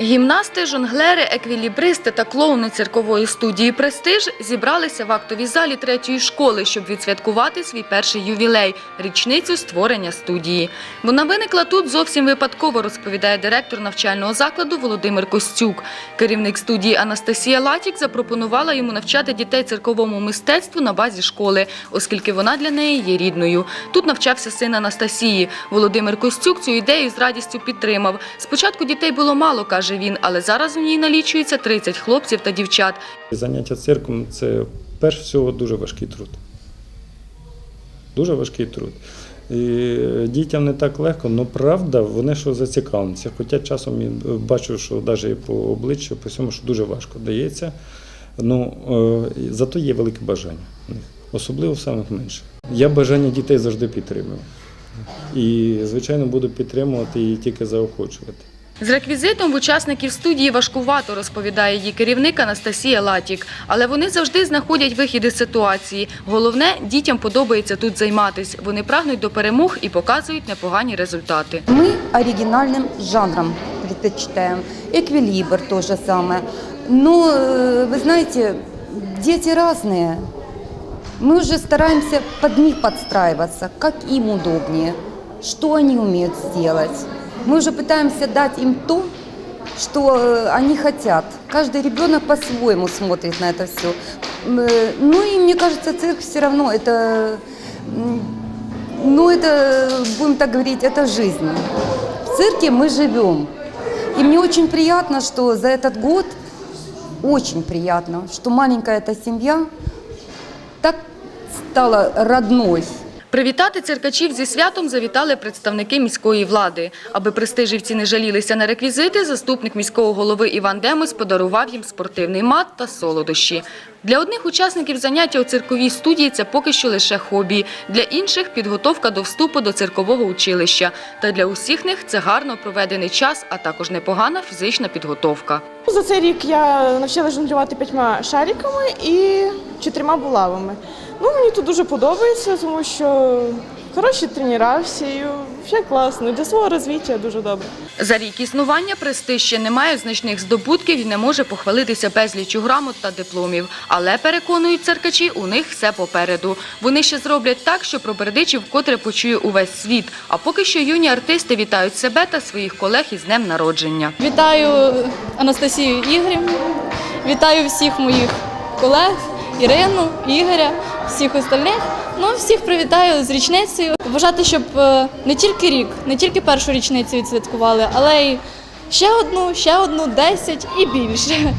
Гімнасти, жонглери, еквілібристи та клоуни циркової студії Престиж зібралися в актовій залі третьої школи, щоб відсвяткувати свій перший ювілей річницю створення студії. Вона виникла тут зовсім випадково, розповідає директор навчального закладу Володимир Костюк. Керівник студії Анастасія Латік запропонувала йому навчати дітей цирковому мистецтву на базі школи, оскільки вона для неї є рідною. Тут навчався син Анастасії. Володимир Костюк цю ідею з радістю підтримав. Спочатку дітей було мало, каже він, але зараз у ній налічується 30 хлопців та дівчат. Заняття цирком це перш всього дуже важкий труд. Дуже важкий труд. І дітям не так легко, але правда, вони що зацікавленці. Хоча часом я бачу, що навіть по обличчю, по всьому, що дуже важко дається. Ну, е, зато є велике бажання в них, особливо в самих менших. Я бажання дітей завжди підтримую. І, звичайно, буду підтримувати і тільки заохочувати. З реквізитом в учасників студії важкувато, розповідає її керівник Анастасія Латік. Але вони завжди знаходять вихід із ситуації. Головне, дітям подобається тут займатися. Вони прагнуть до перемог і показують непогані результати. Мы оригинальным жанром предпочитаем. Эквилибр то же самое. Но, э, вы знаете, дети разные. Мы уже стараемся под них подстраиваться, как им удобнее, что они умеют сделать. Мы уже пытаемся дать им то, что э, они хотят. Каждый ребенок по-своему смотрит на это все. Ну и мне кажется, цирк все равно это ну, это, будем так говорить, это жизнь. В цирке мы живем. И мне очень приятно, что за этот год, очень приятно, что маленькая эта семья так стала родной. Привітати циркачів зі святом завітали представники міської влади. Аби престижівці не жалілися на реквізити, заступник міського голови Іван Демис подарував їм спортивний мат та солодощі. Для одних учасників заняття у цирковій студії це поки що лише хобі, для інших – підготовка до вступу до циркового училища. Та для усіх них це гарно проведений час, а також непогана фізична підготовка. За цей рік я навчила жонглювати п'ятьма шариками і чотирма булавами. Ну, мені тут дуже подобається, тому що хороші тренера всі, і все класно. Для свого розвиття дуже добре. За рік існування престиж ще не має значних здобутків і не може похвалитися безліччю грамот та дипломів. Але, переконують циркачі, у них все попереду. Вони ще зроблять так, що про бердичів вкотре почує увесь світ. А поки що юні артисти вітають себе та своїх колег із днем народження. Вітаю Анастасію Ігорівну, вітаю всіх моїх колег, Ірину, Ігоря, всіх остальних. Ну, всіх привітаю з річницею. Вважати, щоб е, не тільки рік, не тільки першу річницю відсвяткували, але й ще одну, ще одну, десять і більше.